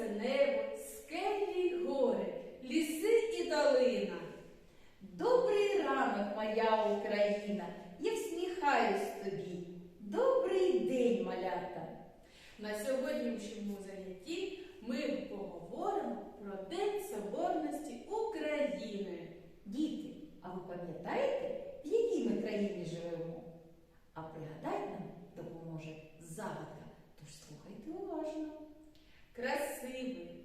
сонце, небо, скелі й гори, ліси і долина. Добрий ранок, моя Україна, я всміхаюсь тобі. Добрий день, малята. На сьогоднішньому занятті ми поговоримо про День Соборності України. Діти, а ви пам'ятаєте, в якій ми країні живемо? А пригадати нам допоможе загадка, тож слухайте уважно. Красивий,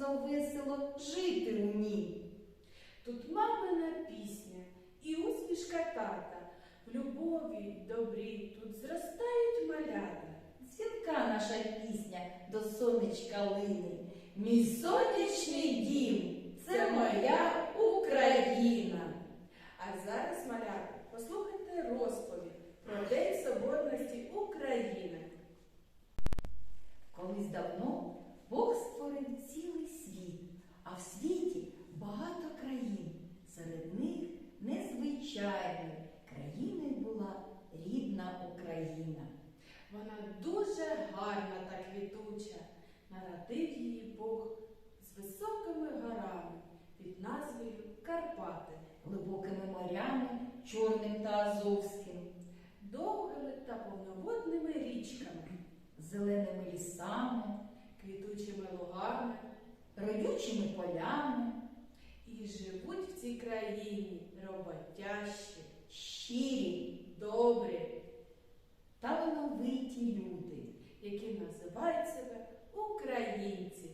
радісно, весело жити у нім. Тут мамина пісня і усмішка тата. В любові, добрі тут зростають малята. Дзвінка наша пісня до сонечка лине. Мій сонячний дім це моя Україна. А зараз, малята, послухайте розповідь про День Соборності України. Колись давно Бог створив цілий світ, а в світі багато країн. Серед них незвичайною країною була рідна Україна. Вона дуже гарна та квітуча. Народив її Бог з високими горами під назвою Карпати, Глибокими морями, чорним та азовським, довгими та повноводними річками, зеленими лісами, квітучими лугами. Родючими полями, І живуть в цій країні роботящі, щирі добрі, талановиті люди. які називають себе українці.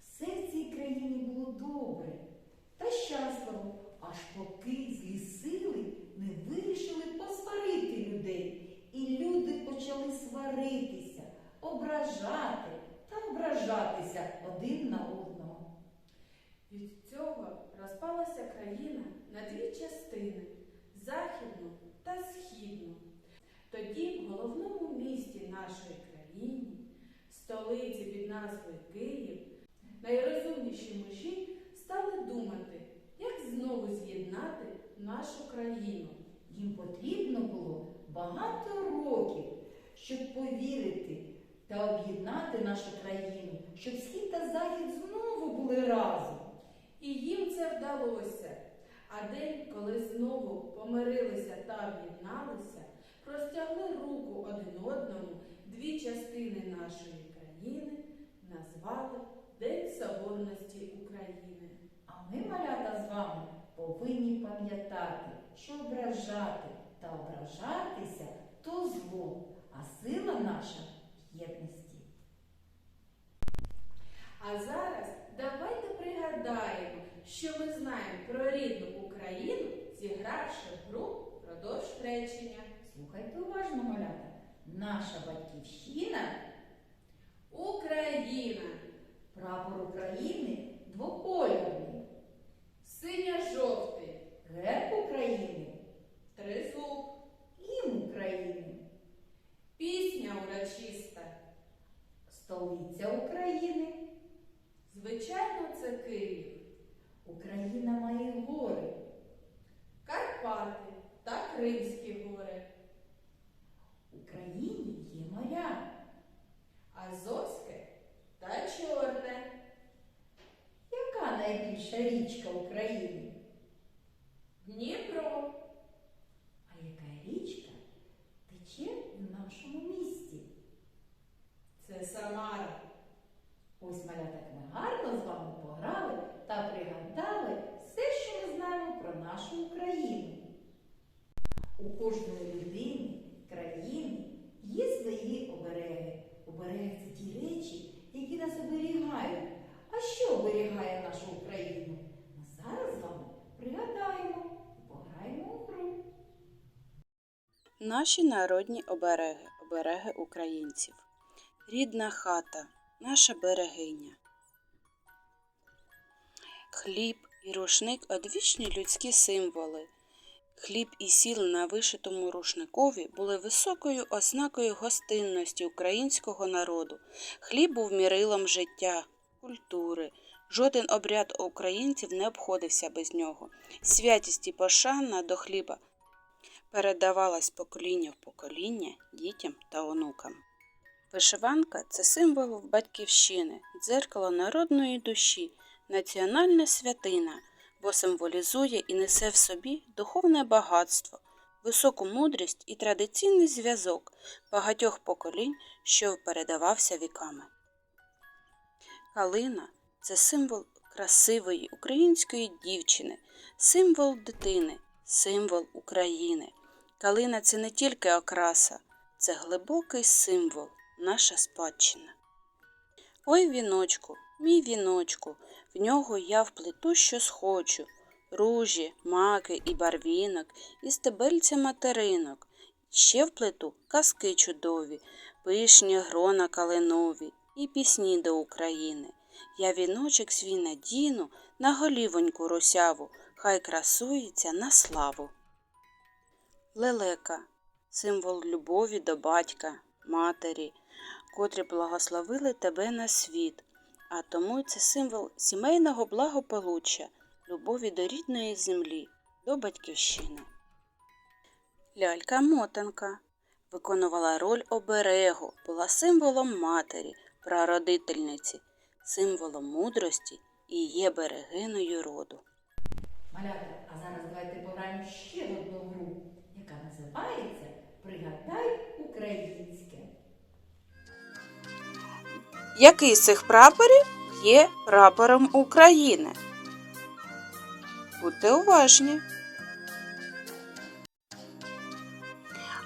Все в цій країні було добре та щасливо, аж поки злі сили не вирішили посварити людей. І люди почали сваритися, ображати та ображатися один на одного. Від цього розпалася країна на дві частини західну та східну. Тоді в головному місті нашої країни, столиці під назвою Київ, найрозумніші мужі стали думати, як знову з'єднати нашу країну. Їм потрібно було багато років, щоб повірити та об'єднати нашу країну, щоб схід та захід знову були разом. І їм це вдалося. А день, коли знову помирилися та об'єдналися, простягли руку один одному дві частини нашої країни, назвали День Соборності України. А ми, малята, з вами повинні пам'ятати, що ображати та ображатися то зло, а сила наша в єдності. А зараз давайте пригадаємо, що ми знаємо про рідну Україну, зігравши гру продовж речення. Слухайте уважно, малята. Наша батьківщина, Україна, прапор України двокольорний, синьо-жовтий, герб України, тризуб, гімн України, пісня урочиста. столиця України. Звичайно, це Київ, Україна має гори, Карпати та Кримські гори, в Україні є моря. Азовське та Чорне, Яка найбільша річка України? Дніпро, А яка річка тече в нашому місті? це Самара. Ось малята так ми гарно з вами пограли та пригадали все, що ми знаємо про нашу Україну. У кожної людини, країни є свої обереги. Обереги це ті речі, які нас оберігають. А що оберігає нашу Україну? Ми зараз з вами пригадаємо і пограємо у гру. Наші народні обереги, обереги українців. Рідна хата, наша берегиня. Хліб і рушник одвічні людські символи. Хліб і сіл на вишитому рушникові були високою ознакою гостинності українського народу. Хліб був мірилом життя, культури. Жоден обряд українців не обходився без нього. Святість і пошана до хліба передавалась покоління в покоління дітям та онукам. Вишиванка це символ батьківщини, дзеркало народної душі, національна святина, бо символізує і несе в собі духовне багатство, високу мудрість і традиційний зв'язок багатьох поколінь, що передавався віками. Калина це символ красивої української дівчини, символ дитини, символ України. Калина це не тільки окраса, це глибокий символ, наша спадщина. Ой, віночку, мій віночку, в нього я вплету, що схочу. Ружі, маки і барвінок, і стебельця материнок. Ще вплету казки чудові, пишні грона калинові і пісні до України. Я віночок свій надіну на голівоньку русяву, хай красується на славу. Лелека символ любові до батька, матері, котрі благословили тебе на світ, а тому це символ сімейного благополуччя, любові до рідної землі, до батьківщини. Лялька мотанка виконувала роль оберегу, була символом матері, прародительниці, символом мудрості і є берегиною роду. Малята, а зараз давайте пограємо ще одну гру, називається Пригадай українське. Який з цих прапорів є прапором України? Будьте уважні.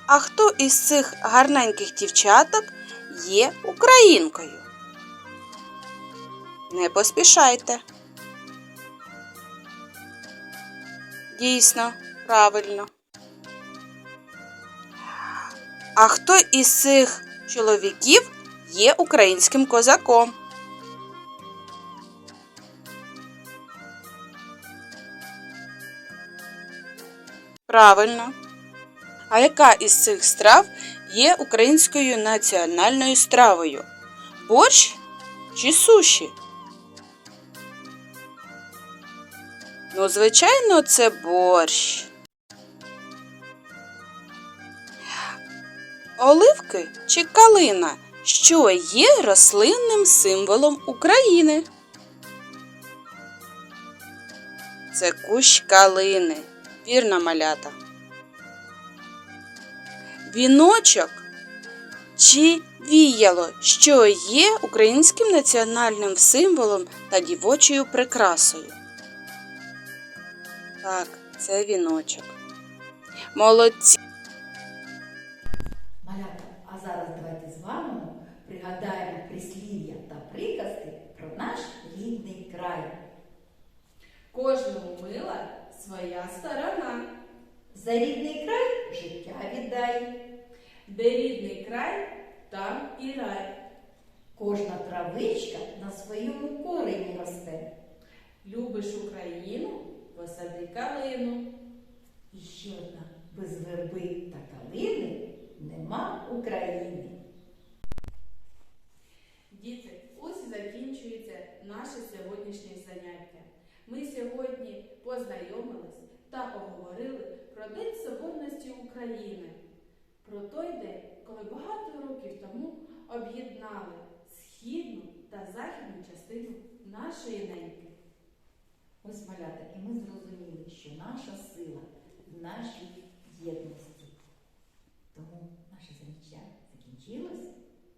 А хто із цих гарненьких дівчаток є українкою? Не поспішайте. Дійсно, правильно. А хто із цих чоловіків є українським козаком? Правильно. А яка із цих страв є українською національною стравою? Борщ чи суші? Ну, звичайно, це борщ. Оливки чи калина, що є рослинним символом України? Це кущ калини. Вірна малята. Віночок чи віяло, що є українським національним символом та дівочою прикрасою. Так, це віночок. Молодці. Рідний край життя віддай. Де рідний край, там і рай. Кожна травичка на своєму корені росте. Любиш Україну, посади калину. І ще одна без верби та калини нема України. Діти, ось закінчується наше сьогоднішнє заняття. Ми сьогодні познайомились та поговорили про День Соборності України, про той день, коли багато років тому об'єднали східну та західну частину нашої неньки. Ось малята, і ми зрозуміли, що наша сила в нашій єдності. Тому наше заняття закінчилось.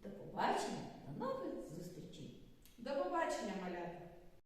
До побачення, до нових зустрічей. До побачення, малята!